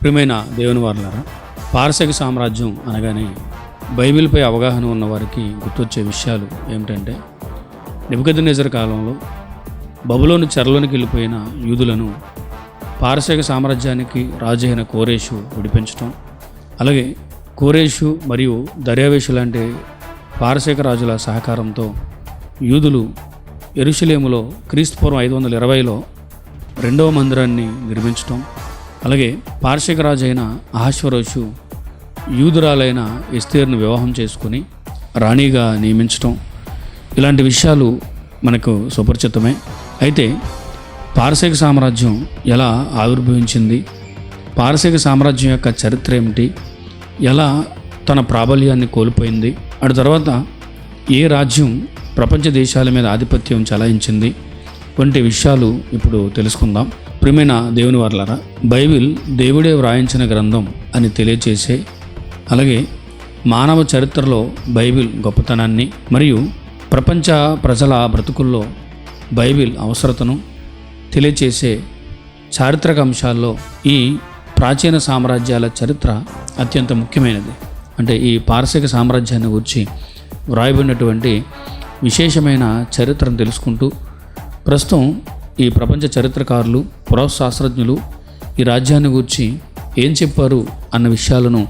ప్రియమైన దేవుని వారులారా పారసీక సామ్రాజ్యం అనగానే బైబిల్పై అవగాహన ఉన్న వారికి గుర్తొచ్చే విషయాలు ఏమిటంటే నిబద్ధనేజర్ కాలంలో బబులోని చెరలోనికి వెళ్ళిపోయిన యూదులను పారసీక సామ్రాజ్యానికి రాజు అయిన కోరేషు విడిపించటం అలాగే కోరేషు మరియు దర్యావేషు లాంటి పారసీక రాజుల సహకారంతో యూదులు ఎరుషులేములో క్రీస్తుపూర్వం ఐదు వందల ఇరవైలో రెండవ మందిరాన్ని నిర్మించటం అలాగే పార్షిక రాజు అయిన అహాశ్వరోషు యూదురాలైన ఎస్తేర్ను వివాహం చేసుకుని రాణిగా నియమించటం ఇలాంటి విషయాలు మనకు సుపరిచితమే. అయితే పారసీక సామ్రాజ్యం ఎలా ఆవిర్భవించింది? పారసీక సామ్రాజ్యం యొక్క చరిత్ర ఏమిటి? ఎలా తన ప్రాబల్యాన్ని కోల్పోయింది? అటు తర్వాత ఏ రాజ్యం ప్రపంచ దేశాల మీద ఆధిపత్యం చలాయించింది? వంటి విషయాలు ఇప్పుడు తెలుసుకుందాం. ప్రియమైన దేవుని వర్లారా బైబిల్ దేవుడే వ్రాయించిన గ్రంథం అని తెలియచేసే అలాగే మానవ చరిత్రలో బైబిల్ గొప్పతనాన్ని మరియు ప్రపంచ ప్రజల బ్రతుకుల్లో బైబిల్ అవసరతను తెలియచేసే చారిత్రక అంశాల్లో ఈ ప్రాచీన సామ్రాజ్యాల చరిత్ర అత్యంత ముఖ్యమైనది. అంటే ఈ పారసిక సామ్రాజ్యాన్ని గురించి వ్రాయబడినటువంటి విశేషమైన చరిత్రను తెలుసుకుంటూ ప్రస్తుతం ఈ ప్రపంచ చరిత్రకారులు పురాశాస్త్రజ్ఞులు ఈ రాజ్యాన్ని గురించి ఏం చెప్పారు అన్న విషయాలను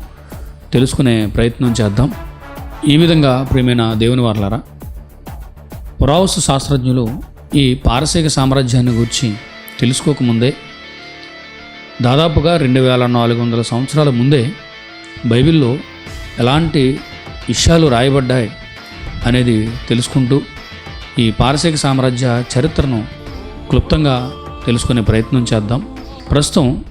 తెలుసుకునే ప్రయత్నం చేద్దాం. ఈ విధంగా ప్రియమైన దేవుని వార్లారా పురావస్తు శాస్త్రజ్ఞులు ఈ పారసీక సామ్రాజ్యాన్ని గురించి తెలుసుకోకముందే దాదాపుగా రెండు వేల నాలుగు వందల సంవత్సరాల ముందే బైబిల్లో ఎలాంటి విషయాలు రాయబడ్డాయి అనేది తెలుసుకుంటూ ఈ పారసీక సామ్రాజ్య చరిత్రను క్లుప్తంగా తెలుసుకునే ప్రయత్నం చేద్దాం. ప్రస్తుతం